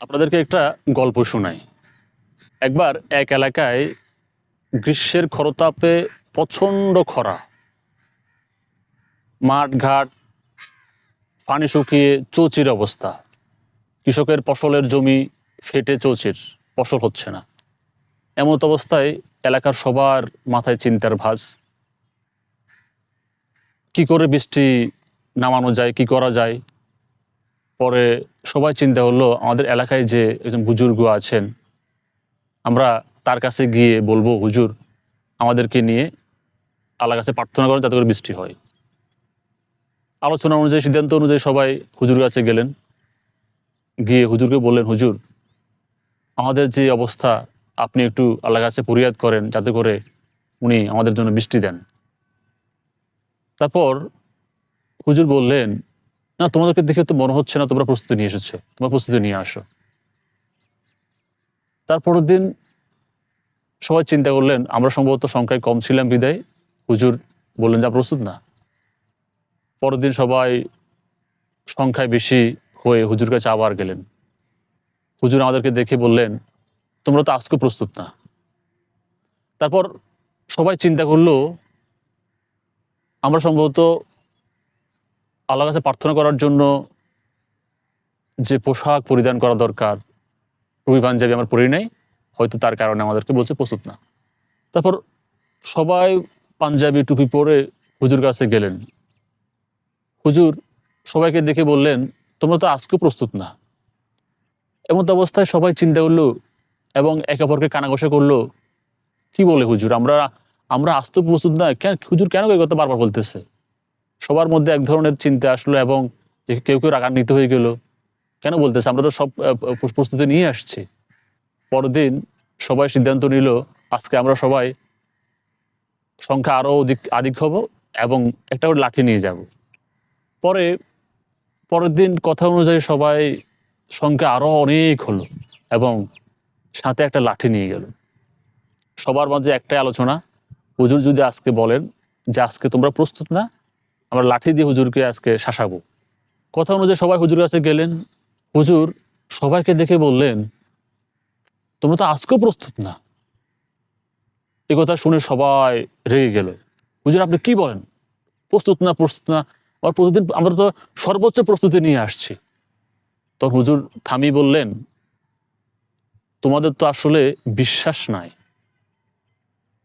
আপনাদেরকে একটা গল্প শোনাই। একবার এক এলাকায় গ্রীষ্মের খরতাপে প্রচণ্ড খরা। মাঠ ঘাট পানি শুকিয়ে চৌচির অবস্থা। কৃষকের ফসলের জমি ফেটে চৌচির, ফসল হচ্ছে না। এমত অবস্থায় এলাকার সবার মাথায় চিন্তার ভাঁজ। কি করে বৃষ্টি নামানো যায়, কি করা যায়? পরে সবাই চিন্তা হলো আমাদের এলাকায় যে একজন বুজুর্গ আছেন, আমরা তার কাছে গিয়ে বলব, হুজুর, আমাদেরকে নিয়ে আল্লাহ কাছে প্রার্থনা করেন যাতে করে বৃষ্টি হয়। আলোচনা অনুযায়ী, সিদ্ধান্ত অনুযায়ী সবাই হুজুর কাছে গেলেন। গিয়ে হুজুরকে বললেন, হুজুর, আমাদের যে অবস্থা, আপনি একটু আল্লাহর কাছে ফরিয়াদ করেন যাতে করে উনি আমাদের জন্য বৃষ্টি দেন। তারপর হুজুর বললেন না, তোমাদেরকে দেখে তো মনে হচ্ছে না তোমরা প্রস্তুতি নিয়ে এসেছ। তোমরা প্রস্তুতি নিয়ে আসো। তারপরের দিন সবাই চিন্তা করলেন, আমরা সম্ভবত সংখ্যায় কম ছিলাম বিদায়। হুজুর বললেন, যা প্রস্তুত না। পরের দিন সবাই সংখ্যায় বেশি হয়ে হুজুর কাছে আবার গেলেন। হুজুর আমাদেরকে দেখে বললেন, তোমরা তো আজকে প্রস্তুত না। তারপর সবাই চিন্তা করল, আমরা সম্ভবত আল্লাহর কাছে প্রার্থনা করার জন্য যে পোশাক পরিধান করা দরকার টুপি পাঞ্জাবি আমার পরি নাই, হয়তো তার কারণে আমাদেরকে বলছে প্রস্তুত না। তারপর সবাই পাঞ্জাবি টুপি পরে হুজুর কাছে গেলেন। হুজুর সবাইকে দেখে বললেন, তোমরা তো আজকেও প্রস্তুত না। এমন তো অবস্থায় সবাই চিন্তা করল এবং একে অপরকে কানাঘষা করল। কি বলে হুজুর? আমরা আমরা আসতে প্রস্তুত না। কেন, হুজুর কেন কথা বারবার বলতেছে? সবার মধ্যে এক ধরনের চিন্তা আসলো এবং কেউ কেউ রাগান্বিত হয়ে গেল। কেন বলতেছে? আমরা তো সব প্রস্তুতি নিয়ে আসছি। পরদিন সবাই সিদ্ধান্ত নিল, আজকে আমরা সবাই সংখ্যা আরও অধিক, আধিক হব এবং একটা করে লাঠি নিয়ে যাব। পরে, পরের দিন কথা অনুযায়ী সবাই সংখ্যা আরও অনেক হলো এবং সাথে একটা লাঠি নিয়ে গেল। সবার মাঝে একটাই আলোচনা, হুজুর যদি আজকে বলেন যে আজকে তোমরা প্রস্তুত না আমরা লাঠি দিয়ে হুজুরকে আজকে শাসাবো। কথা অনুযায়ী সবাই হুজুর কাছে গেলেন। হুজুর সবাইকে দেখে বললেন, তোমরা তো আজকেও প্রস্তুত না। এ কথা শুনে সবাই রেগে গেল। হুজুর, আপনি কি বলেন? প্রস্তুত না প্রস্তুত না? আর প্রতিদিন আমরা তো সর্বোচ্চ প্রস্তুতি নিয়ে আসছি। তখন হুজুর থামি বললেন, তোমাদের তো আসলে বিশ্বাস নাই।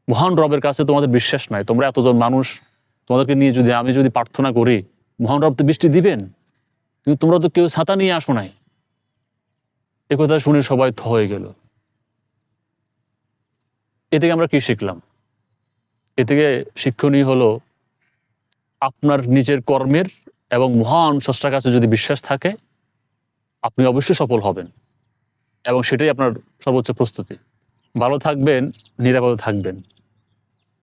মহান রবের কাছে তোমাদের বিশ্বাস নাই। তোমরা এতজন মানুষ তোমাদেরকে নিয়ে যদি, আমি যদি প্রার্থনা করি, মহান রব তো বৃষ্টি দিবেন, কিন্তু তোমরা তো কেউ ছাতা নিয়ে আসো নাই। এ কথা শুনে সবাই থ হয়ে গেল। এ থেকে আমরা কি শিখলাম? এ থেকে শিক্ষণীয় হলো, আপনার নিজের কর্মের এবং মহান স্রষ্টার কাছে যদি বিশ্বাস থাকে, আপনি অবশ্যই সফল হবেন। এবং সেটাই আপনার সর্বোচ্চ প্রস্তুতি। ভালো থাকবেন, নিরাপদে থাকবেন।